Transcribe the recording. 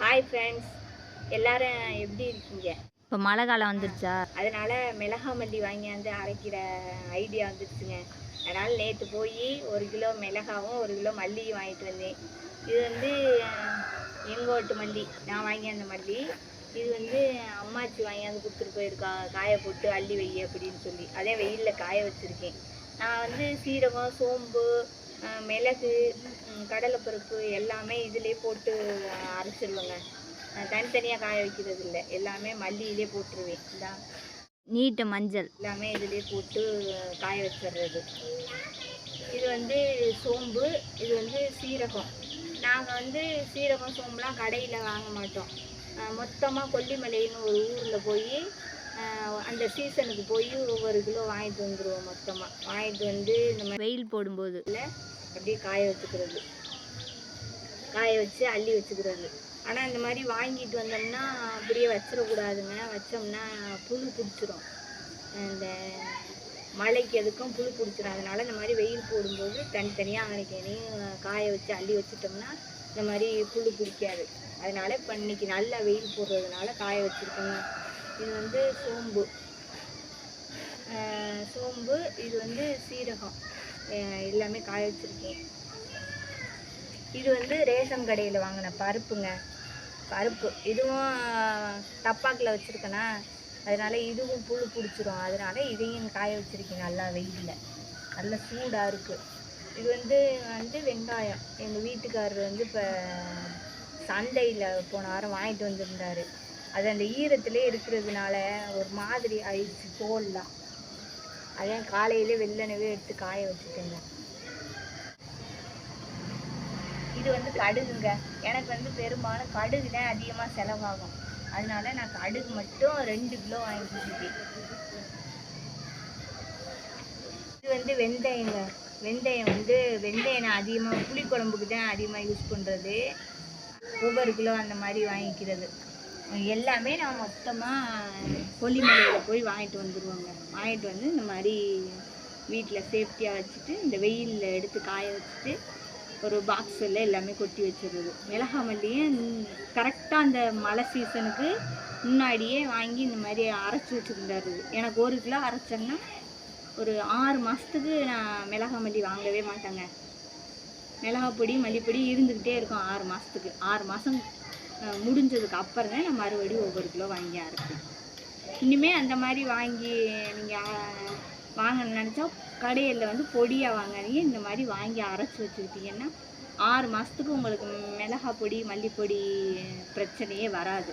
Hi friends எல்லாரும் எப்படி இருக்கீங்க? இப்போ மழை காலம் வந்துருச்சா? அதனால மிளகா மல்லி வாங்கியாந்து அரைக்கிற ஐடியா வந்துருச்சுங்க. அதனால் நேற்று போய் ஒரு கிலோ மிளகாவும் ஒரு கிலோ மல்லியும் வாங்கிட்டு வந்தேன். இது வந்து எங்கோட்டு மல்லி. நான் வாங்கியாந்த மல்லி. இது வந்து அம்மாச்சி வாங்கியாந்து கொடுத்துட்டு போயிருக்கா. காய போட்டு அள்ளி வை அப்படின்னு சொல்லி. அதே வெயிலில் காய வச்சுருக்கேன். நான் வந்து சீரகம் சோம்பு மிளகு கடலைப்பருப்பு எல்லாமே இதிலே போட்டு நான் தனித்தனியாக காய வைக்கிறது இல்லை எல்லாமே மல்லியிலே போட்டுருவேன். இதான் நீட்ட மஞ்சள். எல்லாமே இதிலே போட்டு காய வச்சிடுறது இது வந்து சோம்பு இது வந்து சீரகம். நாங்கள் வந்து சீரகம் சோம்புலாம் கடையில் வாங்க மாட்டோம். மொத்தமாக கொல்லிமலைன்னு ஒரு ஊரில் போய் அந்த சீசனுக்கு போய் ஒவ்வொரு கிலோ வாங்கிட்டு வந்துடுவோம் மொத்தமாக வாங்கிட்டு வந்து இந்த மாதிரி வெயில் போடும்போது. அப்படியே காய வச்சுக்கிறது. காய வச்சு அள்ளி வச்சுக்கிறது. ஆனால் இந்த மாதிரி வாங்கிட்டு வந்தோம்னா அப்படியே வச்சிடக்கூடாதுங்க. வச்சோம்னா புழு பிடிச்சிரும். இந்த மழைக்கு எதுக்கும் புழு பிடிச்சிரும் அதனால இந்த மாதிரி வெயில் போடும்போது தனித்தனியாக அங்கனைக்கனையும் காய வச்சு அள்ளி வச்சிட்டோம்னா இந்த மாதிரி புழு பிடிக்காது. அதனால இப்போ இன்னைக்கு நல்லா வெயில் போடுறதுனால காய வச்சுருக்கோங்க. இது வந்து சோம்பு. சோம்பு இது வந்து சீரகம். எல்லாமே காய வச்சுருக்கேன். இது வந்து ரேஷன் கடையில் வாங்கின பருப்புங்க. பருப்பு. இதுவும் டப்பாக்கில் வச்சுருக்கேனா. அதனால இதுவும் புழு பிடிச்சிரும். அதனால இதையும் காய வச்சுருக்கேன் நல்லா வெயிலில். நல்லா சூடாக இருக்குது இது வந்து வந்து வெங்காயம். எங்கள் வீட்டுக்காரர் வந்து இப்போ சந்தையில் போன வாரம் வாங்கிட்டு வந்திருந்தாரு. அது அந்த ஈரத்திலே இருக்கிறதுனால ஒரு மாதிரி ஆயிடுச்சு தோல்லாம் அதான் காலையிலே வெள்ளனவே எடுத்து காய வச்சுட்டேங்க. இது வந்து கடுகுங்க. எனக்கு வந்து பெரும்பாலும் கடுகு தான் அதிகமாக செலவாகும். அதனால நான் கடுகு மட்டும் ரெண்டு கிலோ வாங்கிக்கிட்டேன் இது வந்து வெந்தயங்க. வெந்தயம் வந்து வெந்தயம் நான் அதிகமாக புளிக்குழம்புக்கு தான் அதிகமாக யூஸ் பண்ணுறது ஒவ்வொரு கிலோ அந்த மாதிரி வாங்கிக்கிறது. எல்லாமே நான் மொத்தமாக கொல்லிமலையில் போய் வாங்கிட்டு வந்துடுவோங்க வாங்கிட்டு வந்து இந்த மாதிரி வீட்டில் சேஃப்டியாக வச்சுட்டு இந்த வெயிலில் எடுத்து காய வச்சுட்டு ஒரு பாக்ஸில் எல்லாமே கொட்டி வச்சிடுறது. மிளகா மல்லியும் கரெக்டாக அந்த மழை சீசனுக்கு முன்னாடியே வாங்கி இந்த மாதிரி அரைச்சி வச்சுருந்தாரு. எனக்கு ஒரு கிலோ அரைச்சேன்னா ஒரு ஆறு மாதத்துக்கு நான் மிளகா மல்லி வாங்கவே மாட்டேங்க. மிளகா பொடி மல்லிப்பொடி இருந்துக்கிட்டே இருக்கும் ஆறு மாதத்துக்கு ஆறு மாதம் முடிஞ்சதுக்கு அப்புறம் தான் நான் மறுபடியும் ஒவ்வொரு கிலோ வாங்கி அரைப்பேன். இனிமேல் அந்த மாதிரி வாங்கி நீங்கள் வாங்க நினச்சா கடையில் வந்து பொடியாக வாங்குறீங்க இந்த மாதிரி வாங்கி அரைச்சி வச்சுக்கிட்டிங்கன்னா ஆறு மாதத்துக்கு உங்களுக்கு மிளகா பொடி மல்லிப்பொடி பிரச்சனையே வராது.